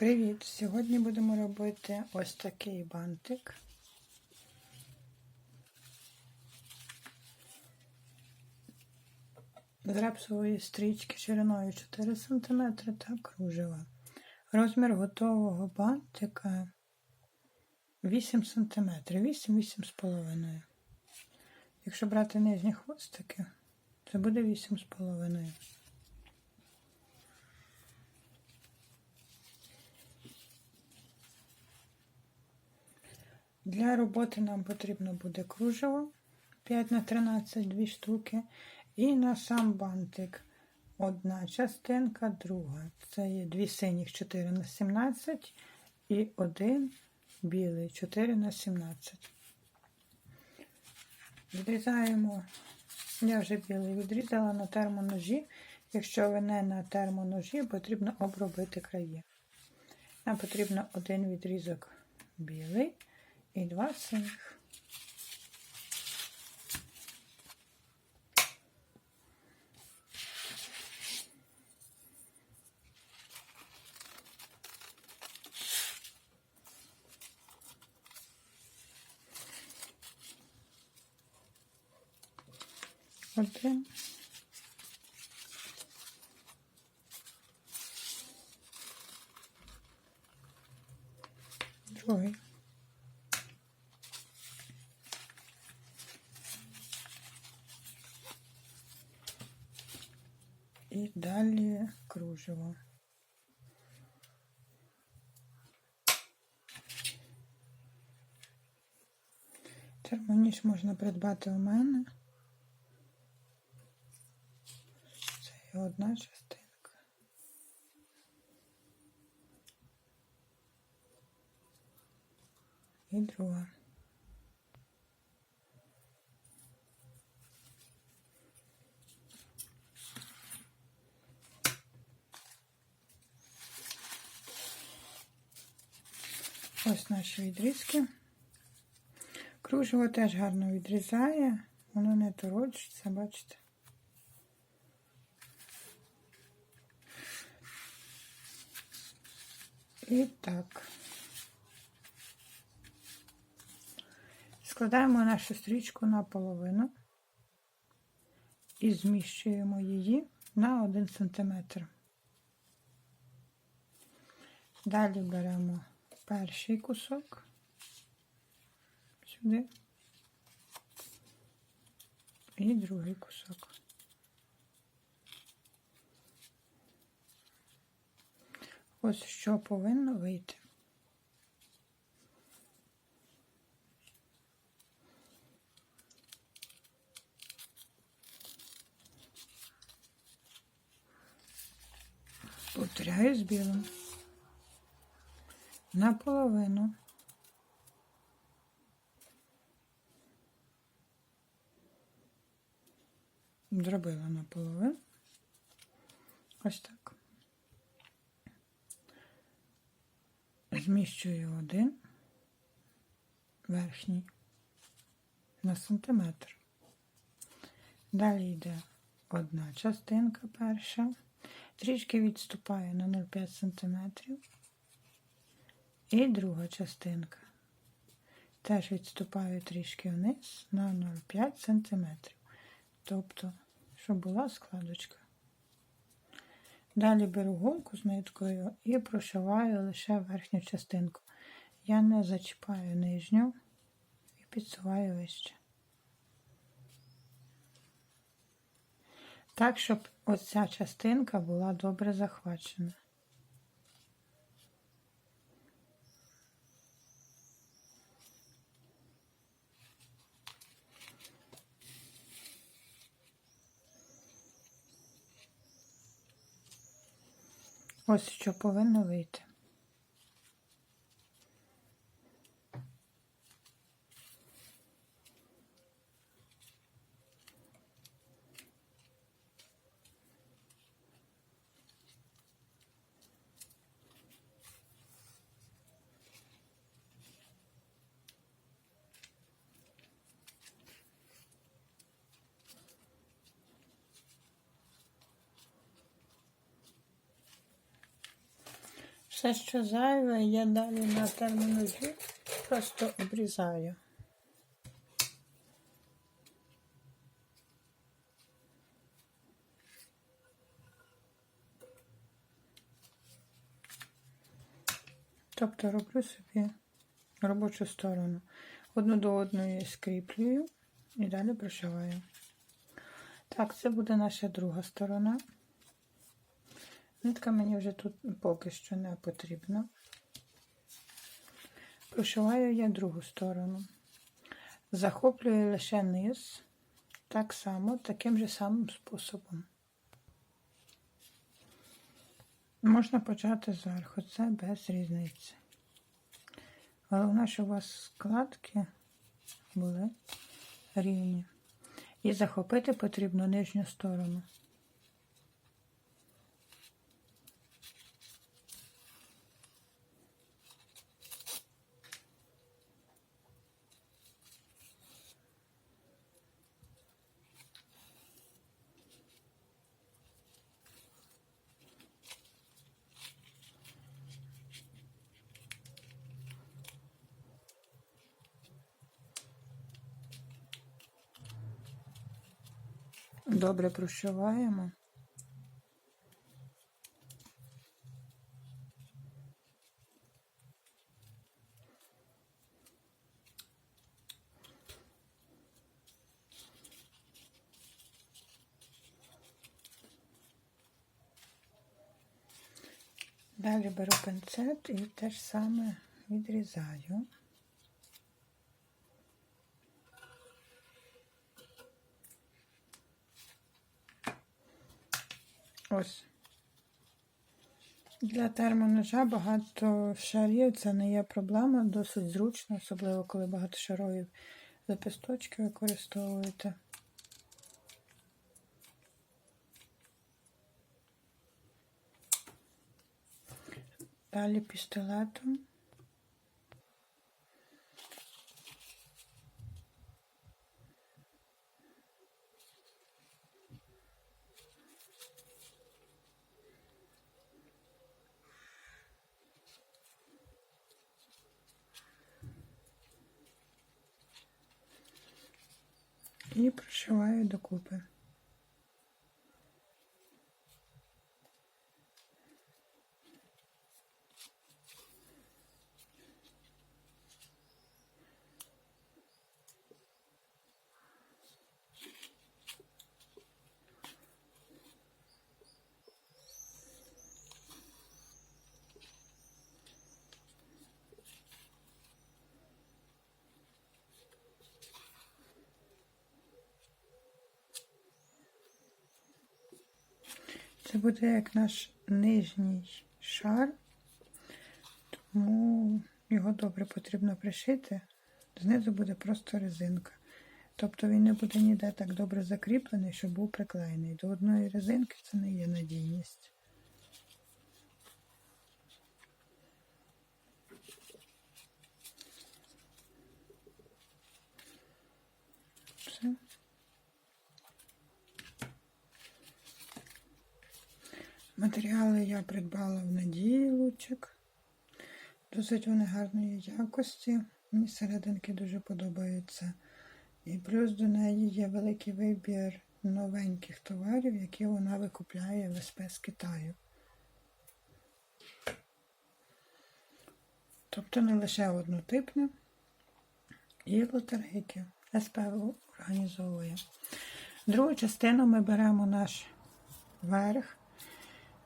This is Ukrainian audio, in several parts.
Привіт! Сьогодні будемо робити ось такий бантик. З репсової стрічки шириною 4 см та кружева. Розмір готового бантика 8 см, 8-8,5. Якщо брати нижні хвостики, це буде 8,5. Для роботи нам потрібно буде кружево 5 на 13 2 штуки. І на сам бантик одна частинка, друга. Це є дві синіх 4 на 17 і один білий 4 на 17. Відрізаємо, я вже білий відрізала на термоножі. Якщо ви не на термоножі, потрібно обробити краї. Нам потрібно один відрізок білий і два синіх. Один. Другий. Термоніж можна придбати у мене. Це є одна частинка. І друга. Ось наші відрізки. Кружево теж гарно відрізає, воно не торочиться, бачите. І так. Складаємо нашу стрічку на половину і зміщуємо її на 1 см. Далі беремо перший кусок сюди і другий кусок. Ось що повинно вийти. Повторяю з білим. Наполовину. Зробила наполовину. Ось так. Зміщую один верхній на сантиметр. Далі йде одна частинка перша, трішки відступаю на 0,5 см. І друга частинка. Теж відступаю трішки вниз на 0,5 см. Тобто, щоб була складочка. Далі беру гумку з ниткою і прошиваю лише верхню частинку. Я не зачіпаю нижню і підсуваю вище. Так, щоб оця частинка була добре захвачена. Ось що повинно вийти. Все, що зайве, я далі на термоножі просто обрізаю. Тобто роблю собі робочу сторону. Одну до одної скріплюю і далі прошиваю. Так, це буде наша друга сторона. Нитка мені вже тут поки що не потрібна. Прошиваю я другу сторону. Захоплюю лише низ, так само, таким же самим способом. Можна почати зверху, це без різниці. Головне, щоб у вас складки були рівні. І захопити потрібно нижню сторону. Добре прошиваємо. Далі беру пинцет і те ж саме відрізаю. Ось. Для термоножа багато шарів це не є проблема, досить зручно, особливо коли багато шарові запісточки використовуєте. Далі пістолетом. І прошиваю докупи. Це буде як наш нижній шар, тому його добре потрібно пришити. Знизу буде просто резинка. Тобто він не буде ніде так добре закріплений, щоб був приклеєний. До одної резинки це не є надійність. Все. Матеріали я придбала в надії лучик. Досить вони гарної якості. Мені серединки дуже подобаються. І плюс до неї є великий вибір новеньких товарів, які вона викупляє в СП з Китаю. Тобто не лише однотипне і лотерейки. СП організовує. Другу частину ми беремо наш верх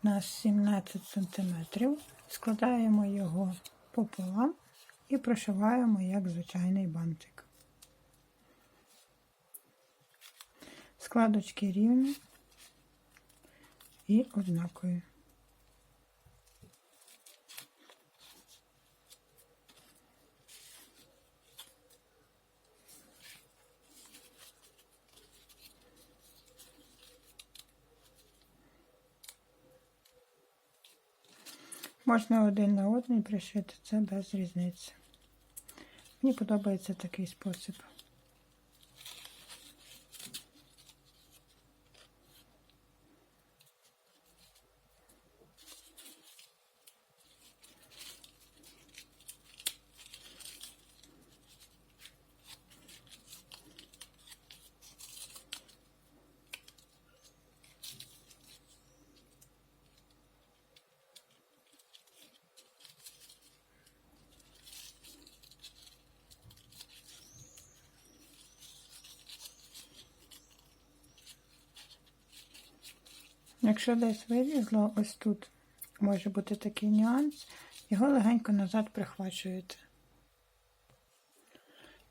на 17 см, складаємо його пополам і прошиваємо як звичайний бантик. Складочки рівні і однакові. Можна один на один пришити, це без різниці. Мені подобається такий спосіб. Якщо десь вилізло, ось тут може бути такий нюанс, його легенько назад прихвачуєте.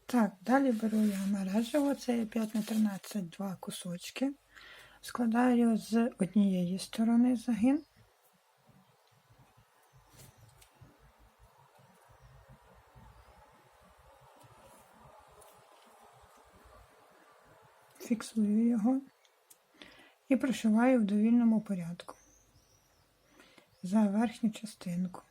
Так, далі беру я мережево, це є 5 на 13 два кусочки. Складаю з однієї сторони загин. Фіксую його і прошиваю в довільному порядку за верхню частинку.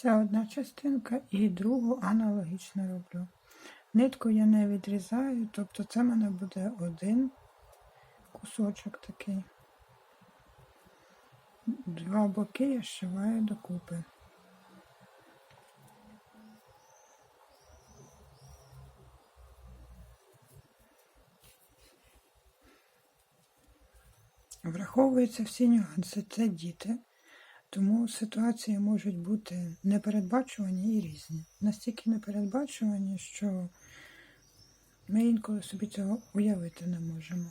Це одна частинка і другу аналогічно роблю. Нитку я не відрізаю, тобто це в мене буде один кусочок такий. Два боки я зшиваю докупи. Враховуються всі нюанси, це діти. Тому ситуації можуть бути непередбачувані і різні. Настільки непередбачувані, що ми інколи собі цього уявити не можемо.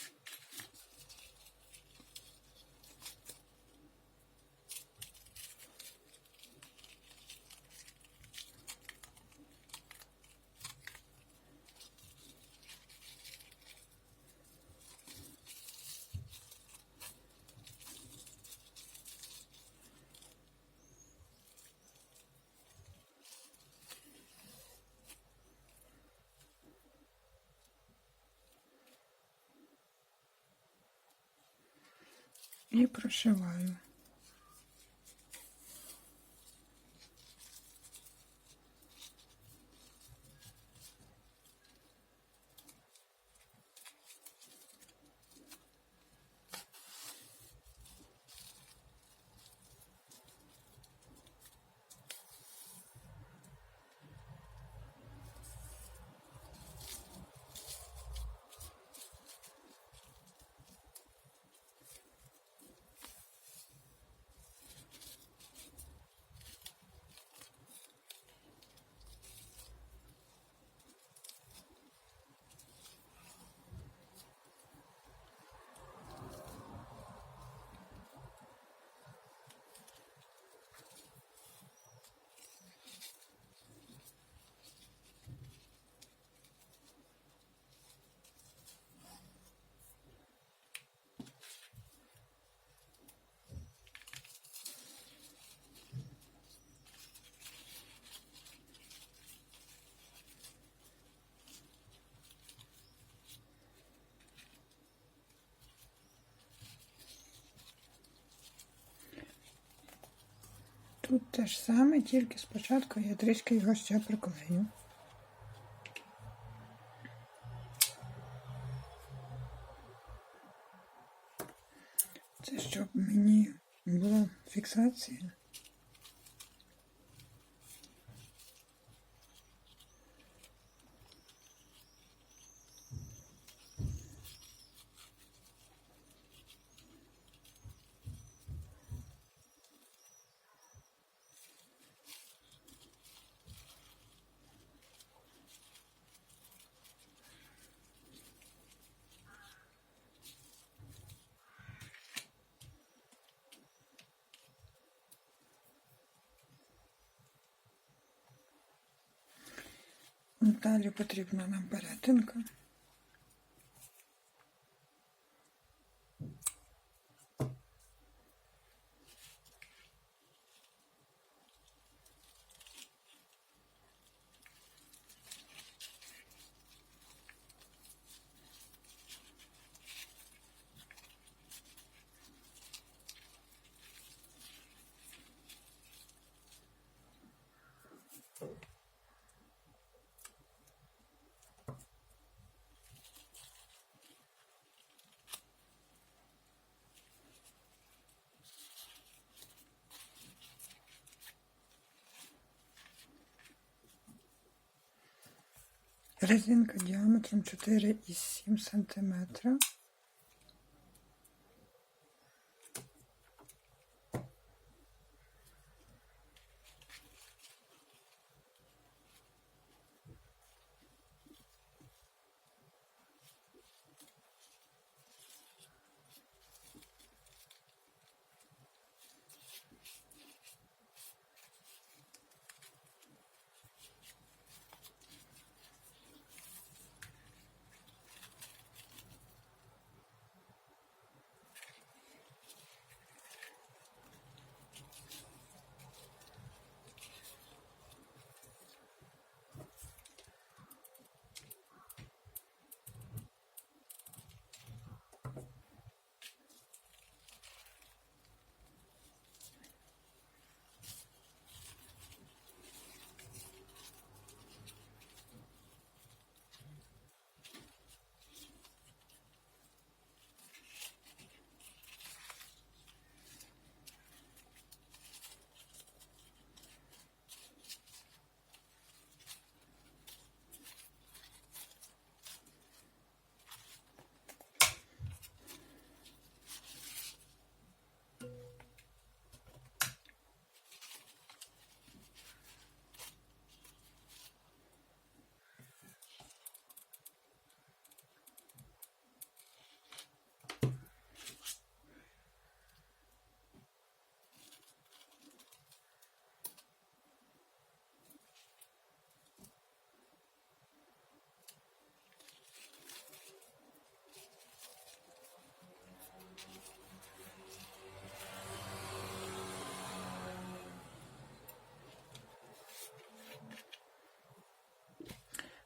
І прошиваю. Тут те ж саме, тільки спочатку я трішки його ще приклею. Це щоб мені була фіксація. Далі потрібна нам перетинка. Резинка діаметром 4,7 см.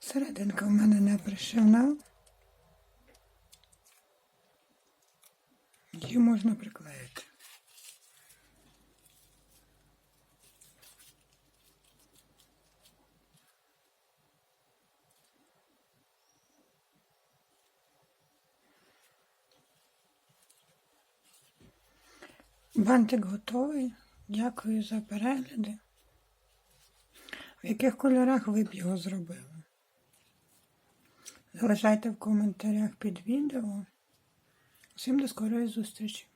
Серединка в мене не пришивна. Її можна приклеїти. Бантик готовий. Дякую за перегляди. В яких кольорах ви б його зробили? Залишайте в коментарях під відео. Всім до скорої зустрічі!